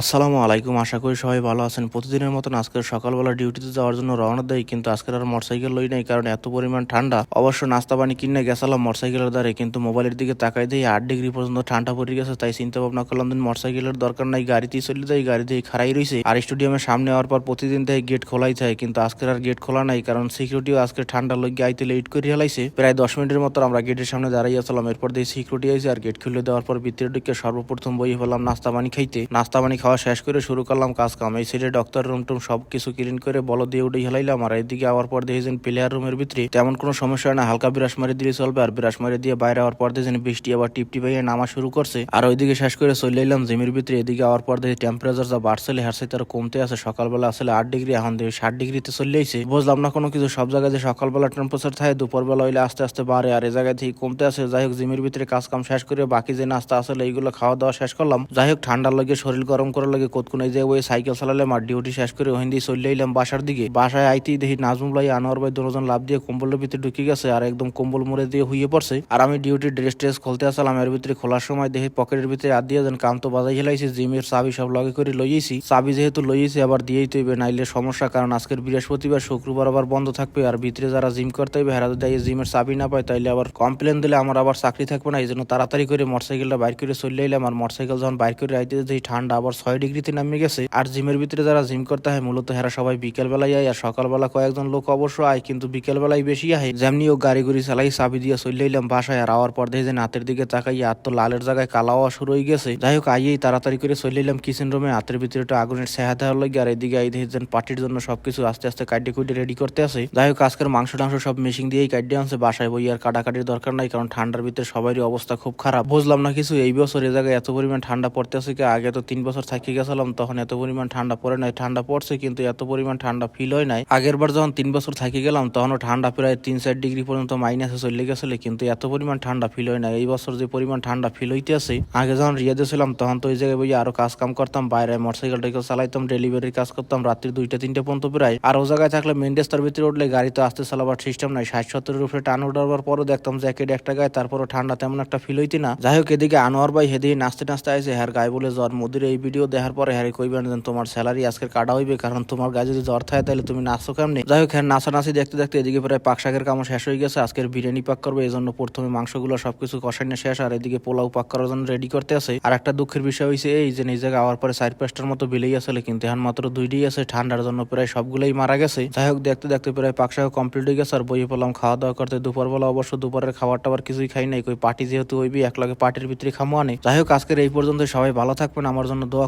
আসসালামু আলাইকুম। আশা করি সবাই ভালো আছেন। প্রতিদিনের মতন আজকের সকালবেলা ডিউটিতে যাওয়ার জন্য রওনা দেয় কিন্তু আজকের আর মোটরসাইকেল লই নাই কারণ এত পরিমাণ ঠান্ডা। অবশ্য নাস্তা পানি কিনে গেছিলাম মোটরসাইকেলের দ্বারে, কিন্তু মোবাইলের দিকে তাকাই দিয়ে আট ডিগ্রি পর্যন্ত ঠান্ডা পড়ে গেছে, তাই চিন্তা ভাবনা করলাম দিন মোটরসাইকেলের দরকার নাই, গাড়িতেই চলে যাই গাড়িতেই খারাই রয়েছে আর স্টেডিয়ামের সামনে হওয়ার পর প্রতিদিন থেকে গেট খোলাই থাকে কিন্তু আজকের আর গেট খোলা নাই কারণ সিকিউরিটিও আজকে ঠান্ডা লগে আইতে লেট করে হেলাইছে প্রায় দশ মিনিটের মতো আমরা গেটের সামনে দাঁড়িয়ে আসলাম এরপর দিয়ে সিকিউরিটি আইছে আর গেট খুলে দেওয়ার পর ভিতরে ঢুকে সর্বপ্রথম বই হলাম নাস্তা পানি খাইতে। নাস্তা পানি খাওয়া শেষ করে শুরু করলাম কাজ কাম। এই সাইডে ডক্টর রুম টুম সব কিছু ক্লিন করে বল দিয়ে উঠে হেলাইলাম। আর এদিকে আওয়ার পর দেখেছেন প্লেয়ার রুমের ভিতরে তেমন কোনো সমস্যা না, হালকা বিরাস মারি দিলে চলবে। আর বিরাস মারি দিয়ে বাইরে আওয়ার পর দেখেছেন বৃষ্টি আবার টিপ টিপাইয়ে নামা শুরু করছে। আর ওইদিকে শেষ করে চলে এলাম জিমের ভিতরে। এদিকে আওয়ার পর দেখি টেম্পারেচার যা বাড়ছে হার সাথে আরও কমতে আছে। সকালবেলা আসলে আট ডিগ্রি এখন দেখি ষাট ডিগ্রিতে চলে আইছে বুঝলাম না কোনো কিছু, সব জায়গায় যে সকালবেলা টেম্পারেচার থাকে, দুপুরবেলা হইলে আস্তে আস্তে বাড়ে। আর এ জায়গায় থেকে কমতে আছে। যাই হোক জিমের ভিতরে কাজ কাম শেষ করে বাকি যে নাস্তা আসলে এইগুলো খাওয়া দাওয়া শেষ করলাম। যাই হোক, ঠান্ডার লাগে শরীর গরম করার লাগে কোতকুন এই যে ওই সাইকেল চালালাম আর ডিউটি শেষ করে ওখান দিয়ে চলে এলাম বাসার দিকে। বাসায় আইতেই দেখি নাজমুল ভাই, আনোয়ার ভাই দুজন লাভ দিয়ে কম্বলের ভিতরে ঢুকে গেছে আর একদম কম্বল মুড়ে দিয়ে হইয়ে পড়ছে। আর আমি ডিউটি ড্রেস ট্রেস খুলতে আসলাম, এর ভিতরে খোলার সময় দেখি পকেটের ভিতরে আর দিয়ে যেন তো বাজাই হেলাইছি, জিমের চাবি সব লগে করে লইয়েছি চাবি যেহেতু লইয়েছি আবার দিয়েই তৈবে নাইলে সমস্যা, কারণ আজকের বৃহস্পতিবার, শুক্রবার আবার বন্ধ থাকবে, আর ভিতরে যারা জিম করতে হবে হেরা যদি জিমের চাবি না পায়, তাইলে আবার কমপ্লেন দিলে আমার আবার চাকরি থাকবে না এই জন্য তাড়াতাড়ি করে মোটরসাইকেলটা বাইর করে চলে এলাম আর মোটরসাইকেল যখন বাইর করে আইতে দেখি ঠান্ডা আবার ছয় ডিগ্রিতে নামে গেছে। আর জিমের ভিতরে যারা জিম করতে হয় মূলত হেরা সবাই বিকেল বেলায় আয়। আর সকালবেলা কয়েকজন লোক অবশ্য আয়, কিন্তু বিকেল বেলায় বেশি আয় যেমনি ও গাড়ি গুড়ি চালাই চাবি দিয়ে চলে এলাম বাসায়, আর আওয়ার পর দেখে হাতের দিকে তাকাই আর তো লালের জায়গায় কালা হওয়া শুরু হয়ে গেছে। যাই হোক, আইয়েই তাড়াতাড়ি করে চলে এলাম কিচেন রুমে হাতের ভিতরে একটু আগুনের সেহা দেওয়ার লাগে, আর এদিকে আই দেখে পার্টির জন্য সবকিছু আস্তে আস্তে কাটে কুটে রেডি করতে আছে। যাই হোক, আজকের মাংস টাংস সব মেশিন দিয়েই কাটে আনছে। বাসায় বই আর কাটাকাটির দরকার নাই, কারণ ঠান্ডার ভিতরে সবারই অবস্থা খুব খারাপ। বুঝলাম না কিছু, এই বছর এ জায়গায় এত পরিমাণ ঠান্ডা পড়তে আছে আগে তো তিন বছর থাকি গেছিলাম, তখন এত পরিমাণ ঠান্ডা পড়ে নাই। ঠান্ডা পড়ছে কিন্তু এত পরিমাণ ঠান্ডা ফিল হয় নাই। আগের বার যখন তিন বছর থাকি গেলাম, তখনও ঠান্ডা প্রায় তিন চার ডিগ্রি পর্যন্ত মাইনাসে চলে গেছিল, কিন্তু এত পরিমাণ ঠান্ডা ফিল হয় না এই বছর যে পরিমাণ ঠান্ডা ফিল হইতে আছে আগে যখন রিয়াদে ছিলাম, তখন তো ওই জায়গায় বই আরও কাজ কাম করতাম, বাইরে মোটরসাইকেল টাইকেল চালাইতাম ডেলিভারির কাজ করতাম, রাত্রি দুইটা, তিনটা পর্যন্ত প্রায়। আর ও জায়গায় থাকলে মেন রাস্তার ভিতরে উঠলে গাড়ি তো আসতে চালাবার সিস্টেম নাই। ষাট সত্তরের উপরে টান উঠাবার পরও দেখতাম জ্যাকেট একটা গায়ে তারপরও ঠান্ডা তেমন একটা ফিল হইতে না। যাই হোক, এদিকে আনোয়ার ভাই হেদিকে নাচতে নাচতে আইসে হ্যার গায়ে বলে জ্বর। মোদির এই ভিডিও দেখার পরে হ্যারে কইবেন যে তোমার স্যালারি আজকে কাটা হইবে, কারণ তোমার গায়ে যদি জ্বর থাকে তাহলে তুমি নাচছো কেমনি? যাই হোক হ্যাঁ নাচানাচি দেখতে দেখতে এদিকে প্রায় পাক শাকের কামও শেষ হয়ে গেছে। আজকের বিরিয়ানি পাক করবে, এই জন্য প্রথমে মাংসগুলো সবকিছু কষাইনে শেষ, আর এদিকে পোলাও পাক করার জন্য রেডি করতে আছে। আর একটা দুঃখের বিষয় হয়েছে এই যে জায়গায় আওয়ার পরে চার পাঁচটার মতো বিলেই আসলে কিন্তু এখন মাত্র দুইটাই আছে, ঠান্ডার জন্য প্রায় সবগুলোই মারা গেছে। যাই হোক, দেখতে দেখতে প্রায় পাক শাক কমপ্লিট হয়ে গেছে, আর বইয়ে পেলাম খাওয়া দাওয়া করতে। দুপুরবেলা অবশ্য দুপুরের খাবার টাবার কিছুই খাই নাই, কই পার্টি যেহেতু হইবি এক লগে পার্টির ভিতরে খামো আনে। যাই হোক, আজকের এই পর্যন্ত সবাই ভালো থাকবেন, আমার জন্য দোয়া